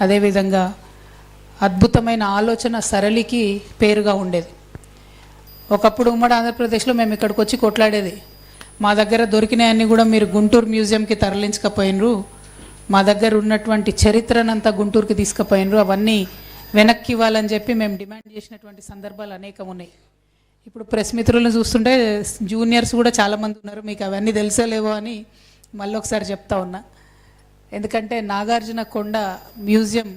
అదేవిధంగా అద్భుతమైన ఆలోచన సరళికి పేరుగా ఉండేది. ఒకప్పుడు ఉమ్మడి ఆంధ్రప్రదేశ్లో మేము ఇక్కడికి వచ్చి కొట్లాడేది. మా దగ్గర దొరికినాయన్నీ కూడా మీరు గుంటూరు మ్యూజియంకి తరలించకపోయినరు. మా దగ్గర ఉన్నటువంటి చరిత్రనంతా గుంటూరుకి తీసుకుపోయినరు. అవన్నీ వెనక్కి ఇవ్వాలని చెప్పి మేము డిమాండ్ చేసినటువంటి సందర్భాలు అనేకం ఉన్నాయి. ఇప్పుడు ప్రెస్ మిత్రులను చూస్తుంటే జూనియర్స్ కూడా చాలామంది ఉన్నారు. మీకు అవన్నీ తెలుసలేవో అని మళ్ళీ ఒకసారి చెప్తా ఉన్నా. ఎందుకంటే నాగార్జున కొండ మ్యూజియం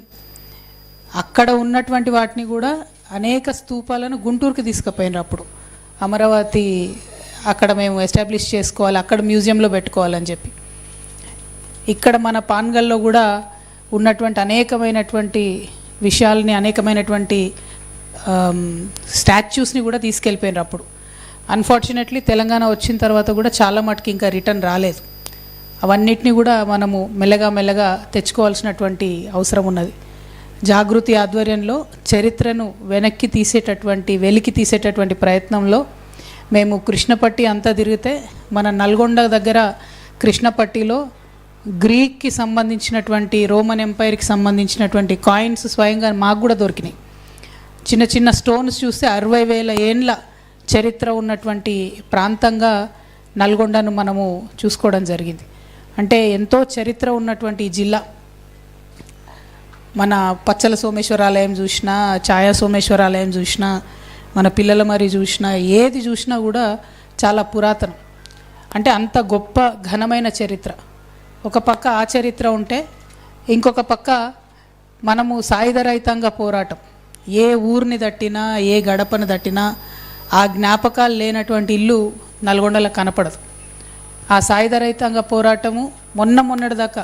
అక్కడ ఉన్నటువంటి వాటిని కూడా అనేక స్తూపాలను గుంటూరుకి తీసుకుపోయినారు అప్పుడు. అమరావతి అక్కడ మేము ఎస్టాబ్లిష్ చేసుకోవాలి అక్కడ మ్యూజియంలో పెట్టుకోవాలని చెప్పి. ఇక్కడ మన పాన్గల్లో కూడా ఉన్నటువంటి అనేకమైనటువంటి విషయాల్ని అనేకమైనటువంటి స్టాచ్యూస్ని కూడా తీసుకెళ్ళిపోయినారు అప్పుడు. అన్ఫార్చునేట్లీ తెలంగాణ వచ్చిన తర్వాత కూడా చాలా మటుకు ఇంకా రిటర్న్ రాలేదు. అవన్నిటిని కూడా మనము మెల్లగా మెల్లగా తెచ్చుకోవాల్సినటువంటి అవసరం ఉన్నది. జాగృతి ఆధ్వర్యంలో చరిత్రను వెనక్కి తీసేటటువంటి వెలికి తీసేటటువంటి ప్రయత్నంలో మేము కృష్ణపట్టి అంతా తిరిగితే మన నల్గొండ దగ్గర కృష్ణపట్టిలో గ్రీక్కి సంబంధించినటువంటి రోమన్ ఎంపైర్కి సంబంధించినటువంటి కాయిన్స్ స్వయంగా మాకు కూడా దొరికినాయి. చిన్న చిన్న స్టోన్స్ చూస్తే అరవై వేల ఏండ్ల చరిత్ర ఉన్నటువంటి ప్రాంతంగా నల్గొండను మనము చూసుకోవడం జరిగింది. అంటే ఎంతో చరిత్ర ఉన్నటువంటి ఈ జిల్లా. మన పచ్చల సోమేశ్వరాలయం చూసినా ఛాయా సోమేశ్వరాలయం చూసినా మన పిల్లల మరి చూసినా ఏది చూసినా కూడా చాలా పురాతనం. అంటే అంత గొప్ప ఘనమైన చరిత్ర. ఒక పక్క ఆ చరిత్ర ఉంటే ఇంకొక పక్క మనము సాయుధ రహితంగా పోరాటం. ఏ ఊరిని దట్టినా ఏ గడపను దట్టినా ఆ జ్ఞాపకాలు లేనటువంటి ఇల్లు నల్గొండలో కనపడదు. ఆ సాయుధ రైతాంగ పోరాటము మొన్న మొన్నటిదాకా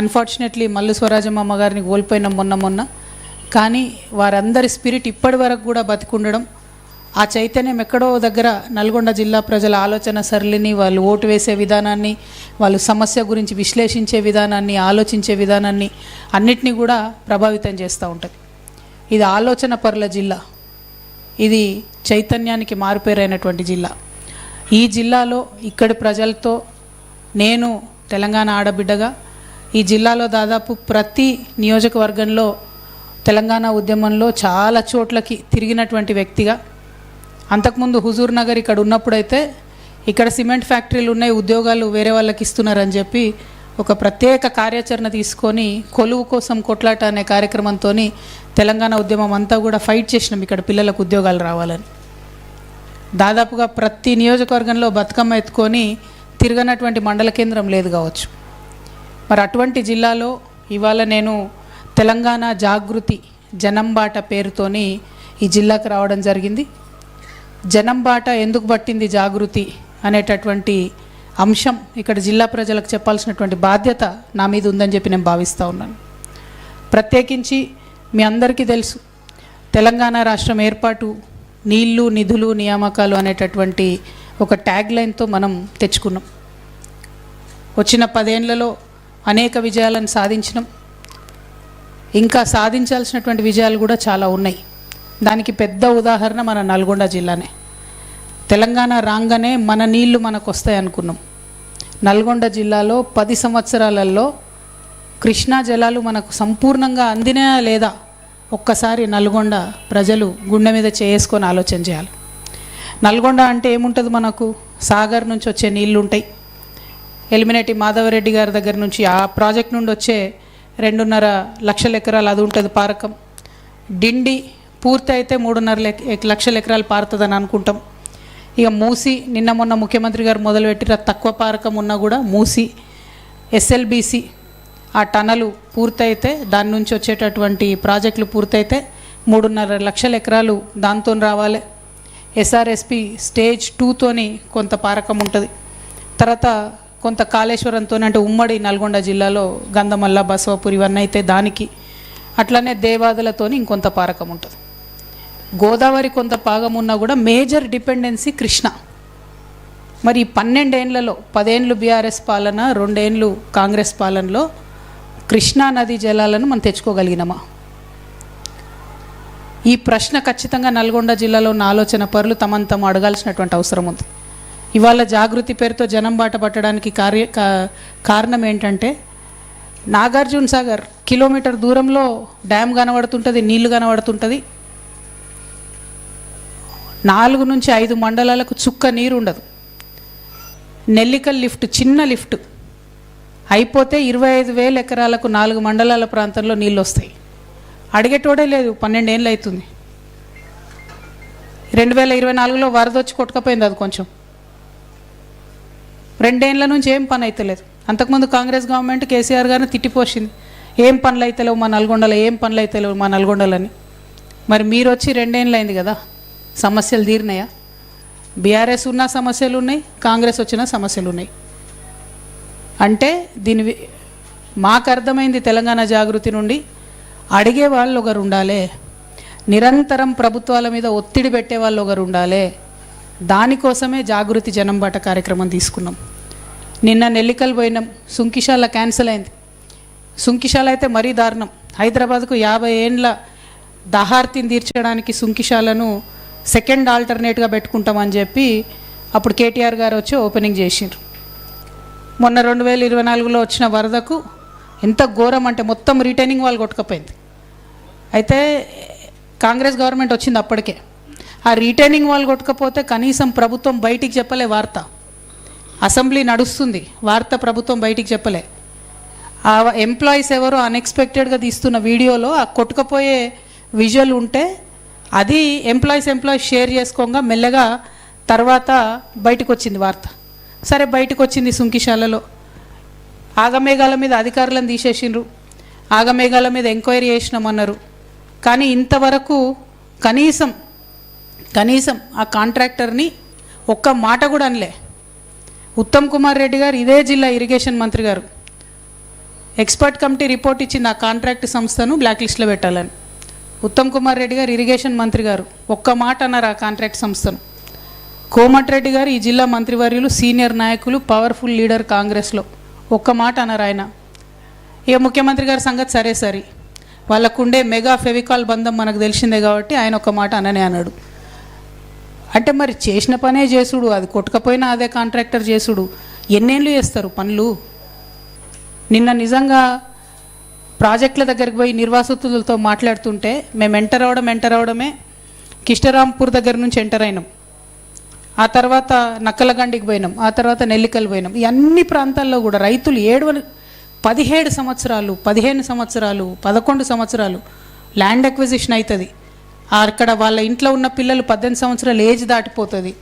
అన్ఫార్చునేట్లీ మల్లు స్వరాజమ్మ అమ్మగారిని కోల్పోయినాం మొన్న మొన్న. కానీ వారందరి స్పిరిట్ ఇప్పటి వరకు కూడా బతికుండడం ఆ చైతన్యం ఎక్కడో దగ్గర నల్గొండ జిల్లా ప్రజల ఆలోచన సరళిని వాళ్ళు ఓటు వేసే విధానాన్ని వాళ్ళు సమస్య గురించి విశ్లేషించే విధానాన్ని ఆలోచించే విధానాన్ని అన్నిటినీ కూడా ప్రభావితం చేస్తూ ఉంటుంది. ఇది ఆలోచన పరుల జిల్లా. ఇది చైతన్యానికి మారుపేరైనటువంటి జిల్లా. ఈ జిల్లాలో ఇక్కడి ప్రజలతో నేను తెలంగాణ ఆడబిడ్డగా ఈ జిల్లాలో దాదాపు ప్రతి నియోజకవర్గంలో తెలంగాణ ఉద్యమంలో చాలా చోట్లకి తిరిగినటువంటి వ్యక్తిగా. అంతకుముందు హుజూర్ నగర్ ఇక్కడ ఉన్నప్పుడైతే ఇక్కడ సిమెంట్ ఫ్యాక్టరీలు ఉన్నాయి ఉద్యోగాలు వేరే వాళ్ళకి ఇస్తున్నారని చెప్పి ఒక ప్రత్యేక కార్యాచరణ తీసుకొని కొలువు కోసం కొట్లాట అనే కార్యక్రమంతో తెలంగాణ ఉద్యమం అంతా కూడా ఫైట్ చేసినాం. ఇక్కడ పిల్లలకు ఉద్యోగాలు రావాలని. దాదాపుగా ప్రతి నియోజకవర్గంలో బతుకమ్మ ఎత్తుకొని తిరగనటువంటి మండల కేంద్రం లేదు కావచ్చు. మరి అటువంటి జిల్లాలో ఇవాళ నేను తెలంగాణ జాగృతి జనంబాట పేరుతోని ఈ జిల్లాకు రావడం జరిగింది. జనంబాట ఎందుకు పట్టింది జాగృతి అనేటటువంటి అంశం ఇక్కడ జిల్లా ప్రజలకు చెప్పాల్సినటువంటి బాధ్యత నా మీద ఉందని చెప్పి నేను భావిస్తూ ఉన్నాను. ప్రత్యేకించి మీ అందరికీ తెలుసు తెలంగాణ రాష్ట్రం ఏర్పాటు నీళ్ళు నిధులు నియామకాలు అనేటటువంటి ఒక ట్యాగ్ లైన్తో మనం తెచ్చుకున్నాం. వచ్చిన పదేళ్ళలో అనేక విజయాలను సాధించినాం. ఇంకా సాధించాల్సినటువంటి విజయాలు కూడా చాలా ఉన్నాయి. దానికి పెద్ద ఉదాహరణ మన నల్గొండ జిల్లానే. తెలంగాణ రాగానే మన నీళ్ళు మనకు వస్తాయి అనుకున్నాం. నల్గొండ జిల్లాలో పది సంవత్సరాలలో కృష్ణా జలాలు మనకు సంపూర్ణంగా అందినా లేదా ఒక్కసారి నల్గొండ ప్రజలు గుండె మీద చేసుకొని ఆలోచన చేయాలి. నల్గొండ అంటే ఏముంటుంది మనకు? సాగర్ నుంచి వచ్చే నీళ్ళు ఉంటాయి ఎలిమినేటి మాధవరెడ్డి గారి దగ్గర నుంచి ఆ ప్రాజెక్ట్ నుండి వచ్చే రెండున్నర లక్షల ఎకరాలు అది ఉంటుంది పారకం. డిండి పూర్తి అయితే మూడున్నర లక్షల ఎకరాలు పారుతుందని అనుకుంటాం. ఇక మూసి నిన్న మొన్న ముఖ్యమంత్రి గారు మొదలుపెట్టిన తక్కువ పారకం ఉన్నా కూడా మూసి ఎస్ఎల్బిసి ఆ టనలు పూర్తయితే దాని నుంచి వచ్చేటటువంటి ప్రాజెక్టులు పూర్తయితే మూడున్నర లక్షల ఎకరాలు దాంతో రావాలి. ఎస్ఆర్ఎస్పి స్టేజ్ టూతోని కొంత పారకం ఉంటుంది. తర్వాత కొంత కాళేశ్వరంతో అంటే ఉమ్మడి నల్గొండ జిల్లాలో గంధమల్ల బసవపూర్ ఇవన్నీ అయితే దానికి. అట్లనే దేవాదులతో ఇంకొంత పారకం ఉంటుంది. గోదావరి కొంత భాగం ఉన్నా కూడా మేజర్ డిపెండెన్సీ కృష్ణ. మరి పన్నెండేండ్లలో పదేండ్లు బీఆర్ఎస్ పాలన రెండేండ్లు కాంగ్రెస్ పాలనలో కృష్ణా నదీ జలాలను మనం తెచ్చుకోగలిగినామా? ఈ ప్రశ్న ఖచ్చితంగా నల్గొండ జిల్లాలో ఉన్న ఆలోచన పరులు తమను తాము అడగాల్సినటువంటి అవసరం ఉంది. ఇవాళ జాగృతి పేరుతో జనం బాట పట్టడానికి కార్య కారణం ఏంటంటే నాగార్జున సాగర్ కిలోమీటర్ దూరంలో డ్యామ్ కనబడుతుంటుంది నీళ్ళు కనబడుతుంటుంది. నాలుగు నుంచి ఐదు మండలాలకు చుక్క నీరు ఉండదు నెల్లికల్ లిఫ్ట్ చిన్న లిఫ్ట్. అయిపోతే ఇరవై ఐదు వేల ఎకరాలకు నాలుగు మండలాల ప్రాంతంలో నీళ్ళు వస్తాయి. అడిగేటోడే లేదు పన్నెండేళ్ళు అవుతుంది రెండు వేల ఇరవై నాలుగులో వరద వచ్చి కొట్టుకపోయింది అది కొంచెం. రెండేళ్ళ నుంచి ఏం పని అవుతలేదు అంతకుముందు కాంగ్రెస్ గవర్నమెంట్ కేసీఆర్ గారిని తిట్టిపోసింది. ఏం పనులు అవుతలేవు మా నల్గొండలో ఏం పనులు అవుతలేవు మా నల్గొండలని. మరి మీరు వచ్చి రెండేళ్ళు అయింది కదా సమస్యలు తీరినాయా? బీఆర్ఎస్ ఉన్న సమస్యలు ఉన్నాయి కాంగ్రెస్ వచ్చిన సమస్యలు ఉన్నాయి. అంటే దీని మాకు అర్థమైంది తెలంగాణ జాగృతి నుండి. అడిగే వాళ్ళు ఒకరు ఉండాలి. నిరంతరం ప్రభుత్వాల మీద ఒత్తిడి పెట్టే వాళ్ళు ఒకరు ఉండాలి. దానికోసమే జాగృతి జనంబాట కార్యక్రమం తీసుకున్నాం. నిన్న నెల్లికల్ పోయినాం. సుంకిశాల క్యాన్సిల్ అయింది. సుంకిశాల అయితే మరీ దారుణం. హైదరాబాద్కు యాభై ఏండ్ల దహార్తిని తీర్చడానికి సుంకిశాలను సెకండ్ ఆల్టర్నేట్గా పెట్టుకుంటామని చెప్పి అప్పుడు కేటీఆర్ గారు వచ్చి ఓపెనింగ్ చేసిండ్రు. మొన్న రెండు వేల ఇరవై నాలుగులో వచ్చిన వరదకు ఎంత ఘోరం అంటే మొత్తం రిటైనింగ్ వాళ్ళు కొట్టుకపోయింది. అయితే కాంగ్రెస్ గవర్నమెంట్ వచ్చింది అప్పటికే. ఆ రిటైనింగ్ వాళ్ళు కొట్టుకపోతే కనీసం ప్రభుత్వం బయటికి చెప్పలే వార్త. అసెంబ్లీ నడుస్తుంది వార్త ప్రభుత్వం బయటికి చెప్పలే. ఆ ఎంప్లాయీస్ ఎవరో అన్ఎక్స్పెక్టెడ్గా తీస్తున్న వీడియోలో ఆ కొట్టుకపోయే విజువల్ ఉంటే అది ఎంప్లాయీస్ ఎంప్లాయీస్ షేర్ చేసుకోగా మెల్లగా తర్వాత బయటకు వచ్చింది వార్త. సరే బయటకు వచ్చింది సుంకిశాలలో. ఆగమేఘాల మీద అధికారులను తీసేసిండ్రు. ఆగమేఘాల మీద ఎంక్వైరీ చేసినామన్నారు కానీ ఇంతవరకు కనీసం కనీసం ఆ కాంట్రాక్టర్ని ఒక్క మాట కూడా అనలే. ఉత్తమ్ కుమార్ రెడ్డి గారు ఇదే జిల్లా ఇరిగేషన్ మంత్రి గారు. ఎక్స్పర్ట్ కమిటీ రిపోర్ట్ ఇచ్చింది ఆ కాంట్రాక్ట్ సంస్థను బ్లాక్ లిస్ట్లో పెట్టాలని. ఉత్తమ్ కుమార్ రెడ్డి గారు ఇరిగేషన్ మంత్రి గారు ఒక్క మాట అన్నారు ఆ కాంట్రాక్ట్ సంస్థను. కోమటిరెడ్డి గారు ఈ జిల్లా మంత్రివర్యులు సీనియర్ నాయకులు పవర్ఫుల్ లీడర్ కాంగ్రెస్లో. ఒక్క మాట అన్నారు ఆయన. ఇక ముఖ్యమంత్రి గారి సంగతి సరే సరే. వాళ్ళకుండే మెగా ఫెవికాల్ బంధం మనకు తెలిసిందే కాబట్టి ఆయన ఒక మాట అననే అన్నాడు. అంటే మరి చేసిన పనే చేసుడు అది కొట్టకపోయినా అదే కాంట్రాక్టర్ చేసుడు. ఎన్నేళ్ళు చేస్తారు పనులు? నిన్న నిజంగా ప్రాజెక్టుల దగ్గరికి పోయి నిర్వాసితులతో మాట్లాడుతుంటే మేము ఎంటర్ అవడం ఎంటర్ అవడమే కిష్టరాంపూర్ దగ్గర నుంచి ఎంటర్ అయినాం. ఆ తర్వాత నక్కలగండికి పోయినాం ఆ తర్వాత నెల్లికలు పోయినాం. ఈ అన్ని ప్రాంతాల్లో కూడా రైతులు ఏడు పదిహేడు సంవత్సరాలు పదిహేను సంవత్సరాలు పదకొండు సంవత్సరాలు ల్యాండ్ అక్విజిషన్ అవుతుంది అక్కడ వాళ్ళ ఇంట్లో ఉన్న పిల్లలు పద్దెనిమిది సంవత్సరాలు ఏజ్ దాటిపోతుంది.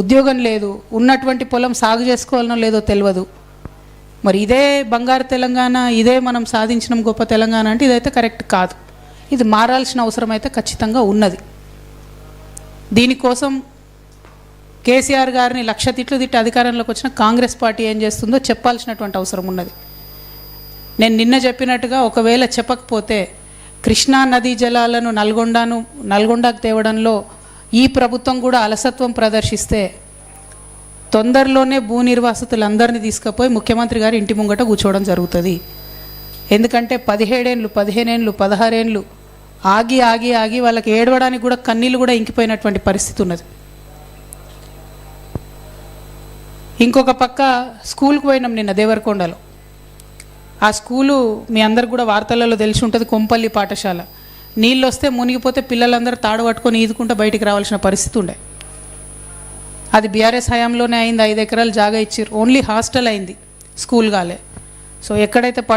ఉద్యోగం లేదు ఉన్నటువంటి పొలం సాగు చేసుకోవాలనో లేదో తెలియదు మరి ఇదే బంగారు తెలంగాణ ఇదే మనం సాధించిన గొప్ప తెలంగాణ అంటే ఇదైతే కరెక్ట్ కాదు. ఇది మారాల్సిన అవసరం అయితే ఖచ్చితంగా ఉన్నది. దీనికోసం కేసీఆర్ గారిని లక్ష తిట్లు తిట్టి అధికారంలోకి వచ్చిన కాంగ్రెస్ పార్టీ ఏం చేస్తుందో చెప్పాల్సినటువంటి అవసరం ఉన్నది. నేను నిన్న చెప్పినట్టుగా ఒకవేళ చెప్పకపోతే కృష్ణా నదీ జలాలను నల్గొండను నల్గొండకు తేవడంలో ఈ ప్రభుత్వం కూడా అలసత్వం ప్రదర్శిస్తే తొందరలోనే భూ నిర్వాసితులందరినీ తీసుకుపోయి ముఖ్యమంత్రి గారి ఇంటి ముంగట కూర్చోవడం జరుగుతుంది. ఎందుకంటే పదిహేడేండ్లు పదిహేనేండ్లు పదహారేండ్లు ఆగి ఆగి ఆగి వాళ్ళకి ఏడవడానికి కూడా కన్నీళ్ళు కూడా ఇంకిపోయినటువంటి పరిస్థితి ఉన్నది. ఇంకొక పక్క స్కూల్కి పోయినాం నిన్న దేవరకొండలో. ఆ స్కూలు మీ అందరు కూడా వార్తలలో తెలిసి ఉంటుంది కొంపల్లి పాఠశాల. నీళ్ళు వస్తే మునిగిపోతే పిల్లలందరూ తాడు పట్టుకొని ఈదుకుంటూ బయటికి రావాల్సిన పరిస్థితి ఉండే. అది బీఆర్ఎస్ హయాంలోనే అయింది ఐదు ఎకరాలు జాగా ఇచ్చారు. ఓన్లీ హాస్టల్ అయింది స్కూల్ కాలే సో ఎక్కడైతే పడు